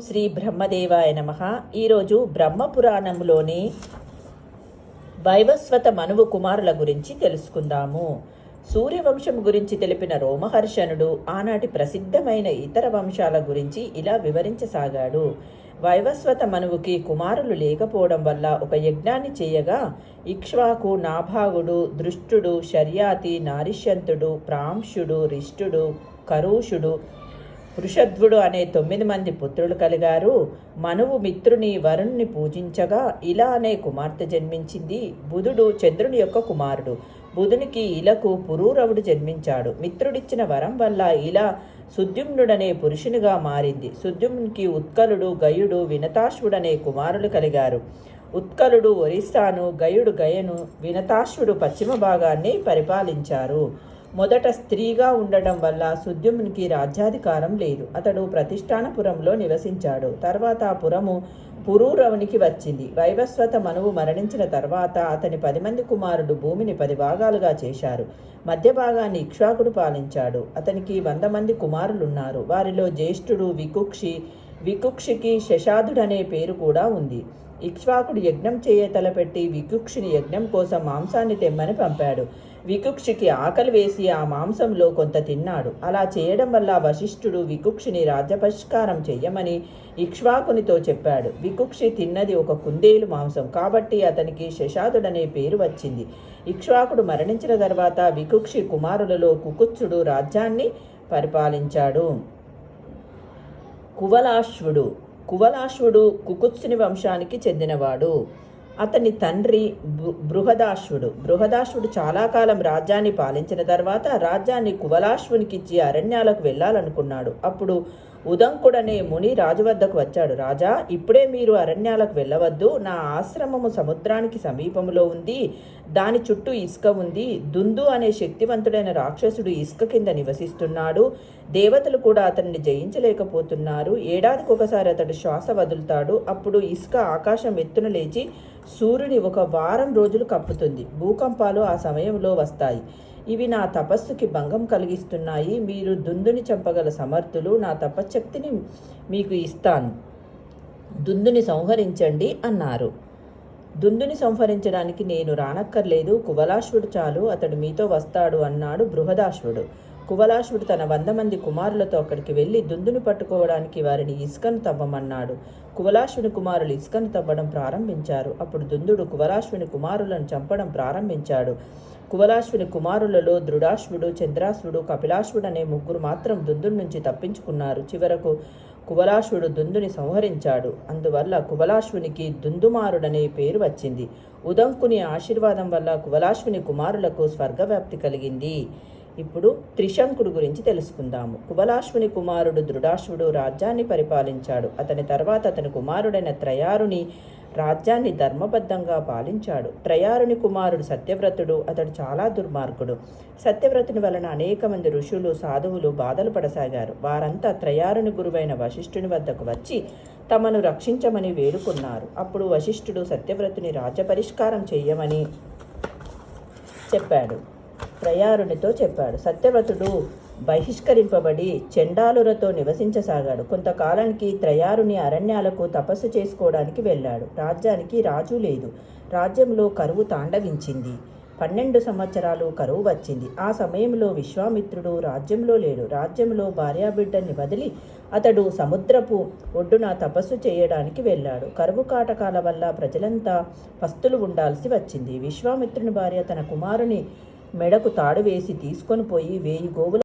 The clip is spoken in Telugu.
శ్రీ బ్రహ్మదేవాయ నమ. ఈరోజు బ్రహ్మపురాణంలోని వైవస్వత మనువు కుమారుల గురించి తెలుసుకుందాము. సూర్యవంశం గురించి తెలిపిన రోమహర్షణుడు ఆనాటి ప్రసిద్ధమైన ఇతర వంశాల గురించి ఇలా వివరించసాగాడు. వైవస్వత మనువుకి కుమారులు లేకపోవడం వల్ల ఒక యజ్ఞాన్ని చేయగా ఇక్ష్వాకు నాభాగుడు దృష్టుడు శర్యాతి నారిష్యంతుడు ప్రాంశుడు రిష్టుడు కరూషుడు వృషధ్వుడు అనే తొమ్మిది మంది పుత్రులు కలిగారు. మనువు మిత్రుని వరుణ్ణి పూజించగా ఇలా అనే కుమార్తె జన్మించింది. బుధుడు చంద్రుని యొక్క కుమారుడు. బుధునికి ఇలకు పురూరవుడు జన్మించాడు. మిత్రుడిచ్చిన వరం వల్ల ఇలా సుద్యుమ్నుడనే పురుషునిగా మారింది. సుద్యుమ్నికి ఉత్కలుడు గయుడు వినతాశ్వుడనే కుమారులు కలిగారు. ఉత్కలుడు ఒరిస్సాను గయుడు గయను వినతాశ్వుడు పశ్చిమ భాగాన్ని పరిపాలించారు. మొదట స్త్రీగా ఉండడం వల్ల సుద్యుమ్నికి రాజ్యాధికారం లేదు. అతడు ప్రతిష్టానపురంలో నివసించాడు. తర్వాత ఆ పురము పురూరవునికి వచ్చింది. వైవస్వత మనువు మరణించిన తర్వాత అతని పది మంది కుమారుడు భూమిని పది భాగాలుగా చేశారు. మధ్య భాగాన్ని ఇక్ష్వాకుడు పాలించాడు. అతనికి వంద మంది కుమారులున్నారు. వారిలో జ్యేష్ఠుడు వికుక్షి వికుక్షికి శశాదుడనే పేరు కూడా ఉంది. ఇక్ష్వాకుడు యజ్ఞం చేయ తలపెట్టి వికుక్షుని యజ్ఞం కోసం మాంసాన్ని తెమ్మని పంపాడు. వికుక్షికి ఆకలి వేసి ఆ మాంసంలో కొంత తిన్నాడు. అలా చేయడం వల్ల వశిష్ఠుడు వికుక్షిని రాజ్యపరిష్కారం చెయ్యమని ఇక్ష్వాకునితో చెప్పాడు. వికుక్షి తిన్నది ఒక కుందేలు మాంసం కాబట్టి అతనికి శశాదుడనే పేరు వచ్చింది. ఇక్ష్వాకుడు మరణించిన తర్వాత వికుక్షి కుమారులలో కుకుత్సుడు రాజ్యాన్ని పరిపాలించాడు. కువలాశ్వుడు కువలాశ్వుడు కుకుత్సుని వంశానికి చెందినవాడు. అతని తండ్రి బృ- బృహదాశ్వుడు. బృహదాశ్వుడు చాలా కాలం రాజ్యాన్ని పాలించిన తర్వాత రాజ్యాన్ని కువలాశ్వునికిచ్చి అరణ్యాలకు వెళ్ళాలనుకున్నాడు. అప్పుడు ఉదంకుడనే ముని రాజు వద్దకు వచ్చాడు. రాజా ఇప్పుడే మీరు అరణ్యాలకు వెళ్ళవద్దు. నా ఆశ్రమము సముద్రానికి సమీపంలో ఉంది. దాని చుట్టూ ఇసుక ఉంది. దుందు అనే శక్తివంతుడైన రాక్షసుడు ఇసుక కింద నివసిస్తున్నాడు. దేవతలు కూడా అతన్ని జయించలేకపోతున్నారు. ఏడాదికి ఒకసారి అతడు శ్వాస వదులుతాడు. అప్పుడు ఇసుక ఆకాశం ఎత్తున లేచి సూర్యుని ఒక వారం రోజులు కప్పుతుంది. భూకంపాలు ఆ సమయంలో వస్తాయి. ఇవి నా తపస్సుకి భంగం కలిగిస్తున్నాయి. మీరు దుందుని చంపగల సమర్థులు నా తపశ్శక్తిని మీకు ఇస్తాను. దుందుని సంహరించండి అన్నారు. దుందుని సంహరించడానికి నేను రానక్కర్లేదు. కువలాశ్వుడు చాలు అతడు మీతో వస్తాడు అన్నాడు బృహదాశ్వుడు. కువలాశ్వుడు తన వంద మంది కుమారులతో అక్కడికి వెళ్ళి దుందుని పట్టుకోవడానికి వారిని ఇసుకను తవ్వమన్నాడు. కువలాశ్వుని కుమారులు ఇసుకను తవ్వడం ప్రారంభించారు. అప్పుడు దుందుడు కువలాశ్వుని కుమారులను చంపడం ప్రారంభించాడు. కువలాశ్వుని కుమారులలో దృఢాశ్వుడు చంద్రాశ్వుడు కపిలాశ్వుడు అనే ముగ్గురు మాత్రం దుందుడి నుంచి తప్పించుకున్నారు. చివరకు కువలాశ్వుడు దుందుని సంహరించాడు. అందువల్ల కువలాశ్వునికి దుందుమారుడనే పేరు వచ్చింది. ఉదంకుని ఆశీర్వాదం వల్ల కువలాశ్వుని కుమారులకు స్వర్గవ్యాప్తి కలిగింది. ఇప్పుడు త్రిశంకుడు గురించి తెలుసుకుందాము. కువలాశ్వుని కుమారుడు దృఢాశ్వుడు రాజ్యాన్ని పరిపాలించాడు. అతని తర్వాత అతని కుమారుడైన త్రయారుని రాజ్యాన్ని ధర్మబద్ధంగా పాలించాడు. త్రయారుని కుమారుడు సత్యవ్రతుడు అతడు చాలా దుర్మార్గుడు. సత్యవ్రతుని వలన అనేక మంది ఋషులు సాధువులు బాధలు పడసాగారు. వారంతా త్రయారుని గురువైన వశిష్ఠుని వద్దకు వచ్చి తమను రక్షించమని వేడుకున్నారు. అప్పుడు వశిష్ఠుడు సత్యవ్రతుని రాజ్య పరిష్కారం చెయ్యమని చెప్పాడు. త్రయారునితో చెప్పాడు. సత్యవ్రతుడు బహిష్కరింపబడి చెండాలురతో నివసించసాగాడు. కొంతకాలానికి త్రయారుని అరణ్యాలకు తపస్సు చేసుకోవడానికి వెళ్ళాడు. రాజ్యానికి రాజు లేదు. రాజ్యంలో కరువు తాండవించింది. పన్నెండు సంవత్సరాలు కరువు వచ్చింది. ఆ సమయంలో విశ్వామిత్రుడు రాజ్యంలో లేడు. రాజ్యంలో భార్యాబిడ్డని వదిలి అతడు సముద్రపు ఒడ్డున తపస్సు చేయడానికి వెళ్ళాడు. కరువు కాటకాల వల్ల ప్రజలంతా పస్తులు ఉండాల్సి వచ్చింది. విశ్వామిత్రుని భార్య తన కుమారుని మెడకు తాడు వేసి తీసుకొని పోయి వేయి గోవుల